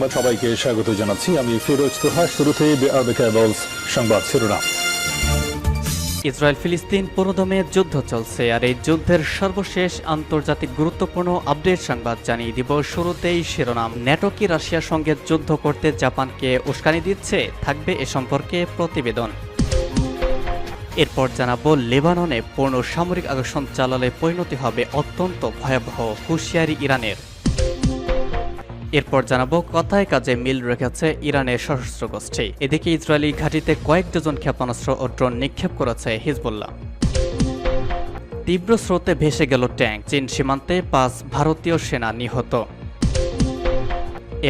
সংবাদ সবাইকে স্বাগত জানাচ্ছি। আমি ফিরোজ তোহা, শুরুতে সংবাদ শিরোনাম। ইসরায়েল ফিলিস্তিন পুরোদমে যুদ্ধ চলছে, আর এই যুদ্ধের সর্বশেষ আন্তর্জাতিক গুরুত্বপূর্ণ আপডেট সংবাদ জানিয়ে দিব শুরুতেই শিরোনাম। ন্যাটো কি রাশিয়ার সঙ্গে যুদ্ধ করতে জাপানকে উস্কানি দিচ্ছে? থাকবে এ সম্পর্কে প্রতিবেদন। এরপর জানাব, লেবাননে পূর্ণ সামরিক আগ্রাসন চালালে পরিণতি হবে অত্যন্ত ভয়াবহ, হুঁশিয়ারি ইরানের। এরপর জানাব কথায় কাজে মিল রেখেছে ইরানের সশস্ত্র গোষ্ঠী। এদিকে ইসরায়েলি ঘাঁটিতে কয়েক ডজন ক্ষেপণাস্ত্র ও ড্রোন নিক্ষেপ করেছে হিজবুল্লাহ। তীব্র স্রোতে ভেসে গেল ট্যাঙ্ক, চীন সীমান্তে পাঁচ ভারতীয় সেনা নিহত।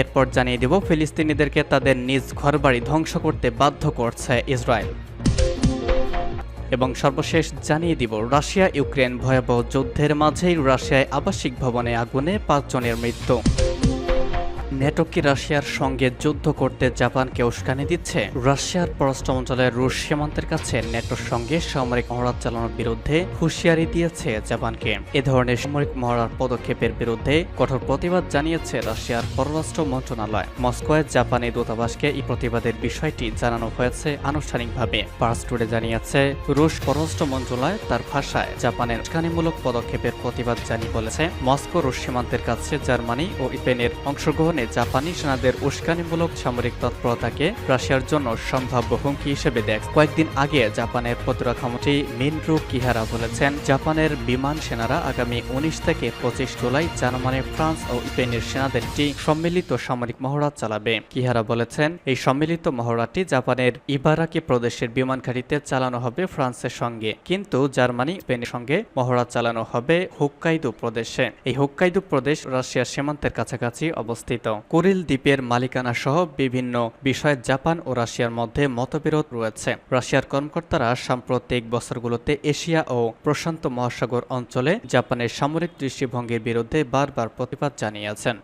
এরপর জানিয়ে দেব, ফিলিস্তিনিদেরকে তাদের নিজ ঘরবাড়ি ধ্বংস করতে বাধ্য করছে ইসরায়েল। এবং সর্বশেষ জানিয়ে দিব রাশিয়া ইউক্রেন ভয়াবহ যুদ্ধের মাঝেই রাশিয়ায় আবাসিক ভবনে আগুনে পাঁচজনের মৃত্যু। নেটো কি রাশিয়ার সঙ্গে যুদ্ধ করতে জাপানকে উস্কানি দিচ্ছে। রাশিয়ার পররাষ্ট্র মন্ত্রণালয়ের রুশ সীমান্তের কাছে নেটোর সঙ্গে সামরিক মহড়া চালানোর বিরুদ্ধে হুঁশিয়ারি দিয়েছে জাপানকে। এ ধরনের সামরিক মহড়ার পদক্ষেপের বিরুদ্ধে কঠোর প্রতিবাদ জানিয়েছে রাশিয়ার পররাষ্ট্র মন্ত্রণালয়। মস্কোয় জাপানি দূতাবাসকে এই প্রতিবাদের বিষয়টি জানানো হয়েছে আনুষ্ঠানিকভাবে। পার্স টুডে জানিয়েছে, রুশ পররাষ্ট্র মন্ত্রণালয় তার ভাষায় জাপানের উস্কানিমূলক পদক্ষেপের প্রতিবাদ জানিয়ে বলেছে, মস্কো রুশ সীমান্তের কাছে জার্মানি ও স্পেনের অংশগ্রহণে জাপানি সেনাদের উস্কানিমূলক সামরিক তৎপরতাকে রাশিয়ার জন্য সম্ভাব্য হুমকি হিসেবে দেখ। কয়েকদিন আগে জাপানের প্রতিরক্ষামন্ত্রী মিনরু কিহারা বলেছেন, জাপানের বিমান সেনারা আগামী উনিশ থেকে পঁচিশ জুলাই জার্মানি, ফ্রান্স ও স্পেনের সেনাদের একটি সম্মিলিত সামরিক মহড়া চালাবে। কিহারা বলেছেন, এই সম্মিলিত মহড়াটি জাপানের ইবারাকি প্রদেশের বিমান ঘাঁটিতে চালানো হবে ফ্রান্সের সঙ্গে। কিন্তু জার্মানি স্পেনের সঙ্গে মহড়া চালানো হবে হুক্কাইদু প্রদেশে। এই হুক্কাইদু প্রদেশ রাশিয়ার সীমান্তের কাছাকাছি অবস্থিত। কুরিল দ্বীপের মালিকানা সহ বিভিন্ন বিষয়ে জাপান ও রাশিয়ার মধ্যে মতবিরোধ রয়েছে। রাশিয়ার কর্মকর্তারা সাম্প্রতিক বছরগুলোতে এশিয়া ও প্রশান্ত মহাসাগর অঞ্চলে জাপানের সামরিক দৃষ্টিভঙ্গির বিরুদ্ধে বারবার প্রতিবাদ জানিয়েছেন।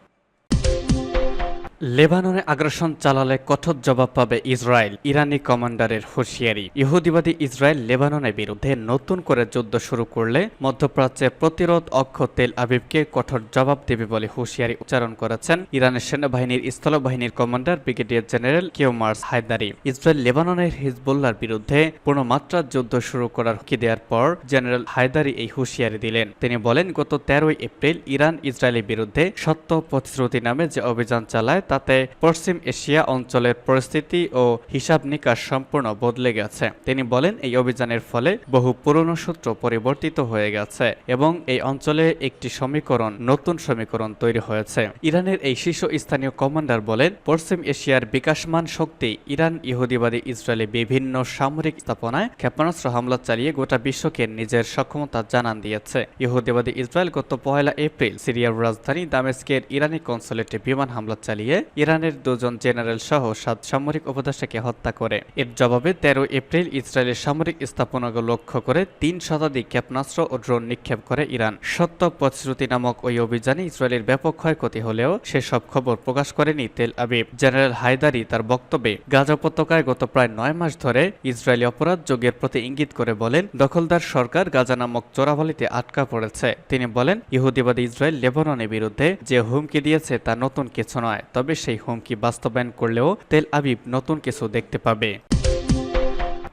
লেবাননে আগ্রাসন চালালে কঠোর জবাব পাবে ইসরায়েল, ইরানি কমান্ডারের হুঁশিয়ারি। ইহুদিবাদী ইসরায়েল লেবাননের বিরুদ্ধে নতুন করে যুদ্ধ শুরু করলে মধ্যপ্রাচ্যের প্রতিরোধ অক্ষ তেল আবিবকে কঠোর জবাব দেবে বলে হুঁশিয়ারি উচ্চারণ করেছেন ইরানের সেনাবাহিনীর স্থলবাহিনীর commander brigadier general Kiumars Heydari. Israel লেবাননের হিজবুল্লার বিরুদ্ধে পূর্ণমাত্রার যুদ্ধ শুরু করার হুকি দেওয়ার পর জেনারেল হায়দারি এই হুঁশিয়ারি দিলেন। তিনি বলেন, গত তেরোই এপ্রিল ইরান ইসরায়েলের বিরুদ্ধে সত্য প্রতিশ্রুতি নামে যে অভিযান চালায় তাতে পশ্চিম এশিয়া অঞ্চলের পরিস্থিতি ও হিসাব নিকাশ সম্পূর্ণ বদলে গেছে। তিনি বলেন, এই অভিযানের ফলে বহু পুরনো সূত্র পরিবর্তিত হয়ে গেছে এবং এই অঞ্চলে একটি সমীকরণ, নতুন সমীকরণ তৈরি হয়েছে। ইরানের এই শীর্ষ স্থানীয় কমান্ডার বলেন, পশ্চিম এশিয়ার বিকাশমান শক্তি ইরান, ইহুদিবাদী ইসরায়েলে বিভিন্ন সামরিক স্থাপনায় ক্ষেপণাস্ত্র হামলা চালিয়ে গোটা বিশ্বকে নিজের সক্ষমতা জানান দিয়েছে। ইহুদিবাদী ইসরায়েল গত পয়লা এপ্রিল সিরিয়ার রাজধানী দামেস্কের ইরানি কনসুলেটে বিমান হামলা চালিয়ে ইরানের দুজন জেনারেল সহ সাত সামরিক উপদেষ্টাকে হত্যা করে। এর জবাবে তেরো এপ্রিল ইসরায়েলের সামরিক স্থাপনাগুলো লক্ষ্য করে তিন শতাধিক ক্ষেপণাস্ত্র ও ড্রোন নিক্ষেপ করে ইরান। সত্য প্রতিশ্রুতি নামক ওই অভিযানে ইসরায়েলের ব্যাপক ক্ষয়ক্ষতি হলেও সেসব খবর প্রকাশ করেনি তেল আবিব। জেনারেল হায়দারি তার বক্তব্যে, গাজা উপত্যকায় গত প্রায় নয় মাস ধরে ইসরায়েলি অপরাধ যোগের প্রতি ইঙ্গিত করে বলেন, দখলদার সরকার গাজা নামক চোরাবালিতে আটকা পড়েছে। তিনি বলেন, ইহুদিবাদী ইসরায়েল লেবাননের বিরুদ্ধে যে হুমকি দিয়েছে তা নতুন কিছু নয়। তবে সেই হুমকি বাস্তবায়ন করলেও তেল আবিব নতুন কিছু দেখতে পাবে।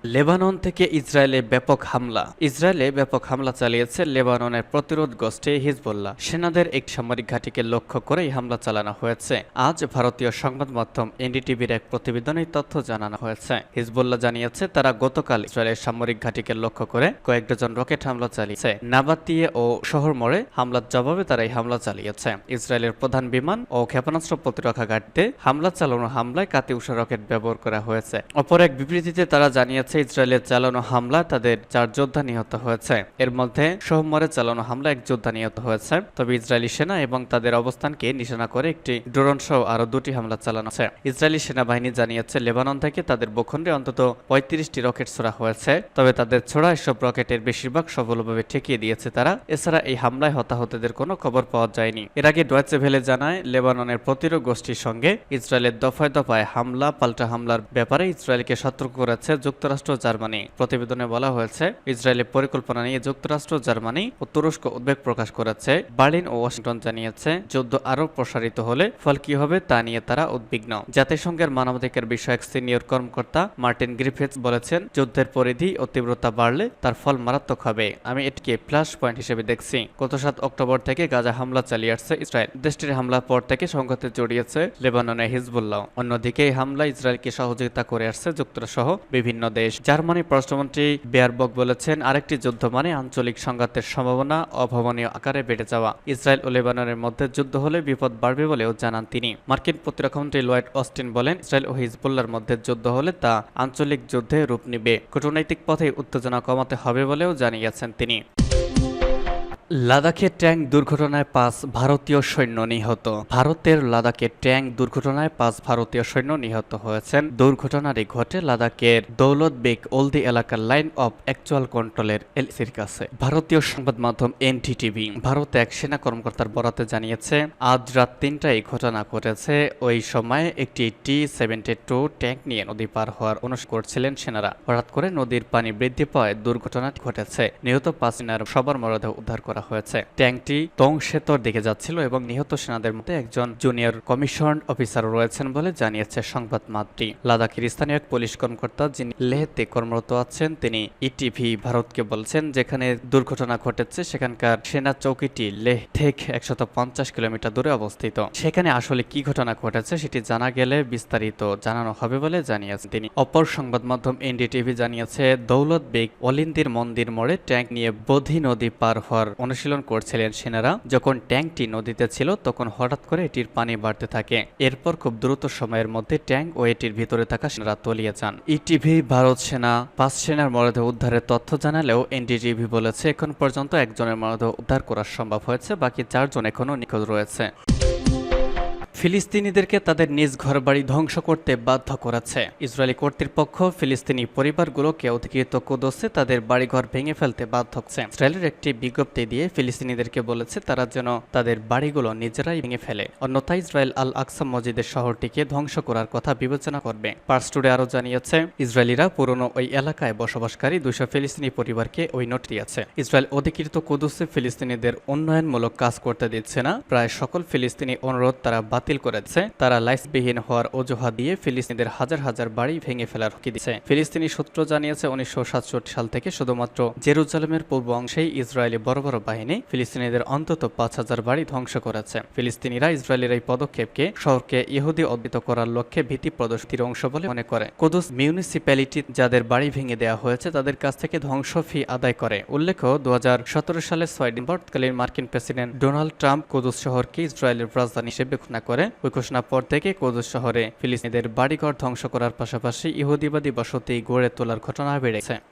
লেবানন থেকে ইসরায়েলে ব্যাপক হামলা। ইসরায়েলে ব্যাপক হামলা চালিয়েছে লেবাননের প্রতিরোধ গোষ্ঠী হিজবুল্লাহ। সেনাদের এক সামরিক ঘাঁটিকে লক্ষ্য করে এই হামলা চালানো হয়েছে। আজ ভারতীয় সংবাদ মাধ্যম এনডিটিভির এক প্রতিবেদনে তথ্য জানানো হয়েছে। হিজবুল্লাহ জানিয়েছে, তারা গতকাল ইসরায়েলের সামরিক ঘাঁটিকে লক্ষ্য করে কয়েক ডজন রকেট হামলা চালিয়েছে। নাবাতিয়ে ও শহর মোড়ে হামলার জবাবে তারা এই হামলা চালিয়েছে। ইসরায়েলের প্রধান বিমান ও ক্ষেপণাস্ত্র প্রতিরক্ষা ঘাটিতে হামলা চালানো হামলায় কাতিউষা রকেট ব্যবহার করা হয়েছে। অপর এক বিবৃতিতে তারা জানিয়েছে ইসরায়েলের চালানো হামলা তাদের চার যোদ্ধা নিহত হয়েছে। এর মধ্যে সোহমরে চালানো হামলা এক যোদ্ধা নিহত হয়েছে। তবে ইসরায়েলি সেনা এবং তাদের অবস্থানকে নিশানা করে একটি ড্রোন সহ আরও দুটি হামলা চালানো হয়েছে। ইসরায়েলি সেনাবাহিনী জানিয়েছে, লেবানন থেকে তাদের ভূখণ্ডে অন্তত পঁয়ত্রিশটি রকেট ছোড়া হয়েছে। তবে তাদের ছোড়া এসব রকেটের বেশিরভাগ সফলভাবে ঠেকিয়ে দিয়েছে তারা। এছাড়া এই হামলায় হতাহতদের কোনো খবর পাওয়া যায়নি। এর আগে ডয়েচে ভেলে জানায়, লেবাননের প্রতিরোধ গোষ্ঠীর সঙ্গে ইসরায়েলের দফায় দফায় হামলা, পাল্টা হামলার ব্যাপারে ইসরায়েলকে সতর্ক করেছে যুক্তরাষ্ট্র যুক্তরাষ্ট্র, জার্মানি। প্রতিবেদনে বলা হয়েছে, ইসরায়েলের পরিকল্পনা নিয়ে যুক্তরাষ্ট্র, জার্মানি ও তুরস্ক উদ্বেগ প্রকাশ করেছে। বার্লিন ও ওয়াশিংটন জানিয়েছে, যুদ্ধ আরও প্রসারিত হলে ফল কি হবে তা নিয়ে তারা উদ্বিগ্ন। জাতিসংঘের মানবাধিকার বিষয়ক সিনিয়র কর্মকর্তা মার্টিন গ্রিফিথস বলেছেন, যুদ্ধের পরিধি ও তীব্রতা বাড়লে তার ফল মারাত্মক হবে। আমি এটিকে ফ্ল্যাশ পয়েন্ট হিসেবে দেখছি। গত সাত অক্টোবর থেকে গাজা হামলা চালিয়ে আসছে ইসরায়েল। দেশটির হামলার পর থেকে সংঘাতে জড়িয়েছে লেবাননের হিজবুল্লাহ। অন্যদিকে এই হামলা ইসরায়েলকে সহযোগিতা করে আসছে যুক্তরাষ্ট্র সহ বিভিন্ন দেশ। জার্মানি পররাষ্ট্রমন্ত্রী বেয়ারবক বলেছেন, আরেকটি যুদ্ধ মানে আঞ্চলিক সংঘাতের সম্ভাবনা অভাবনীয় আকারে বেড়ে যাওয়া। ইসরায়েল ও লেবাননের মধ্যে যুদ্ধ হলে বিপদ বাড়বে বলেও জানান তিনি। মার্কিন প্রতিরক্ষামন্ত্রী লয়েড অস্টিন বলেন, ইসরায়েল ও হিজবুল্লার মধ্যে যুদ্ধ হলে তা আঞ্চলিক যুদ্ধে রূপ নিবে। কূটনৈতিক পথে উত্তেজনা কমাতে হবে বলেও জানিয়েছেন তিনি। লাদাখে ট্যাঙ্ক দুর্ঘটনায় পাঁচ ভারতীয় সৈন্য নিহত। ভারতের লাদাখে ট্যাঙ্ক দুর্ঘটনায় পাঁচ ভারতীয় সৈন্য নিহত হয়েছেন। দুর্ঘটনাটি ঘটে লাদাখের দৌলত বেগ ওলদি এলাকার লাইন অফ অ্যাকচুয়াল কন্ট্রোলের এলসির কাছে। ভারতীয় সংবাদ মাধ্যম এনটিটিভি ভারতে এক সেনা কর্মকর্তার বরাতে জানিয়েছে, আজ রাত তিনটায় ঘটনা ঘটেছে। ওই সময় একটি টি সেভেন্টি টু ট্যাঙ্ক নিয়ে নদী পার হওয়ার অনুষ্ঠ করছিলেন সেনারা। হঠাৎ করে নদীর পানি বৃদ্ধি পাওয়ায় দুর্ঘটনাটি ঘটেছে। নিহত পাঁচ সেনার সবার মরদেহ উদ্ধার করা হয়েছে। ট্যাঙ্কটি তংসেতর দিকে যাচ্ছিল এবং নিহত সেনাদের মধ্যে একজন জুনিয়র কমিশন অফিসার রয়েছেন বলে জানিয়েছে সংবাদ মাধ্যমটি। লাদাখের স্থানীয় এক পুলিশ কর্মকর্তা যিনি লেহতে কর্মরত আছেন, তিনি ইটিভি ভারতকে বলছেন, যেখানে দুর্ঘটনা ঘটেছে, সেখানকার সেনা চৌকিটি লেহ থেকে একশত কিলোমিটার দূরে অবস্থিত। সেখানে আসলে কি ঘটনা ঘটেছে সেটি জানা গেলে বিস্তারিত জানানো হবে বলে জানিয়েছেন তিনি। অপর সংবাদ মাধ্যম এনডিটিভি জানিয়েছে দৌলত বেগ অলিন্দির মন্দির মোড়ে ট্যাঙ্ক নিয়ে বোধি নদী পার হওয়ার অনুশীলন করছিলেন সেনারা। যখন ট্যাঙ্কটি নদীতে ছিল, তখন হঠাৎ করে এটির পানি বাড়তে থাকে। এরপর খুব দ্রুত সময়ের মধ্যে ট্যাঙ্ক ও এটির ভিতরে থাকা সেনারা তলিয়ে যান। ইটিভি ভারত সেনা, পাঁচ সেনার মরদেহ উদ্ধারের তথ্য জানালেও এনডিটিভি বলেছে, এখন পর্যন্ত একজনের মরদেহ উদ্ধার করা সম্ভব হয়েছে, বাকি চারজন এখনও নিখোঁজ রয়েছে। ফিলিস্তিনিদেরকে তাদের নিজ ঘরবাড়ি ধ্বংস করতে বাধ্য করেছে। ইসরায়েলি কর্তৃপক্ষ ফিলিস্তিনি পরিবারগুলোকে অধিকৃত কুদসে তাদের বাড়িঘর ভেঙে ফেলতে বাধ্য হচ্ছে। ইসরায়েলের একটি বিজ্ঞপ্তি দিয়ে ফিলিস্তিনিদেরকে বলেছে, তারা যেন তাদের বাড়িগুলো নিজেরাই ভেঙে ফেলে। অন্যথায় ইসরায়েল আল আকসাম মসজিদের শহরটিকে ধ্বংস করার কথা বিবেচনা করবে। পার্স টুডে আরও জানিয়েছে, ইসরায়েলিরা পুরনো ওই এলাকায় বসবাসকারী দুশো ফিলিস্তিনি পরিবারকে ওই নোট দিয়েছে। ইসরায়েল অধিকৃত কুদুসে ফিলিস্তিনিদের উন্নয়নমূলক কাজ করতে দিচ্ছে না। প্রায় সকল ফিলিস্তিনি অনুরোধ তারা বাতিল করেছে। তারা লাইসবিহীন হওয়ার অজুহাত দিয়ে ফিলিস্তিনিদের হাজার হাজার বাড়ি ভেঙে ফেলার হুমকি দিচ্ছে ফিলিস্তিনি সূত্র জানিয়েছে, উনিশশো সাতষট্টি সাল থেকে শুধুমাত্র জেরুজালেমের পূর্ব অংশেই ইসরায়েলি বড় বড় বাহিনী ফিলিস্তিনিদের অন্তত পাঁচ হাজার বাড়ি ধ্বংস করেছে। ফিলিস্তিনিরা ইসরায়েলের এই পদক্ষেপকে শহরকে ইহুদি অদ্বিত করার লক্ষ্যে ভীতি প্রদর্শিতির অংশ বলে মনে করে। কুদুস মিউনিসিপ্যালিটি যাদের বাড়ি ভেঙে দেওয়া হয়েছে, তাদের কাছ থেকে ধ্বংস ফি আদায় করে। উল্লেখ্য দুই হাজার সতেরো সালে ছয় ডিসেম্বরকালীন মার্কিন প্রেসিডেন্ট ডোনাল্ড ট্রাম্প কুদুস শহরকে ইসরায়েলের রাজধানী হিসেবে ঘোষণা করে ওই ঘোষণার পর থেকে কোদস শহরে ফিলিস্তিনিদের বাড়িঘর ধ্বংস করার পাশাপাশি ইহুদিবাদী বসতি গড়ে তোলার ঘটনা বেড়েছে।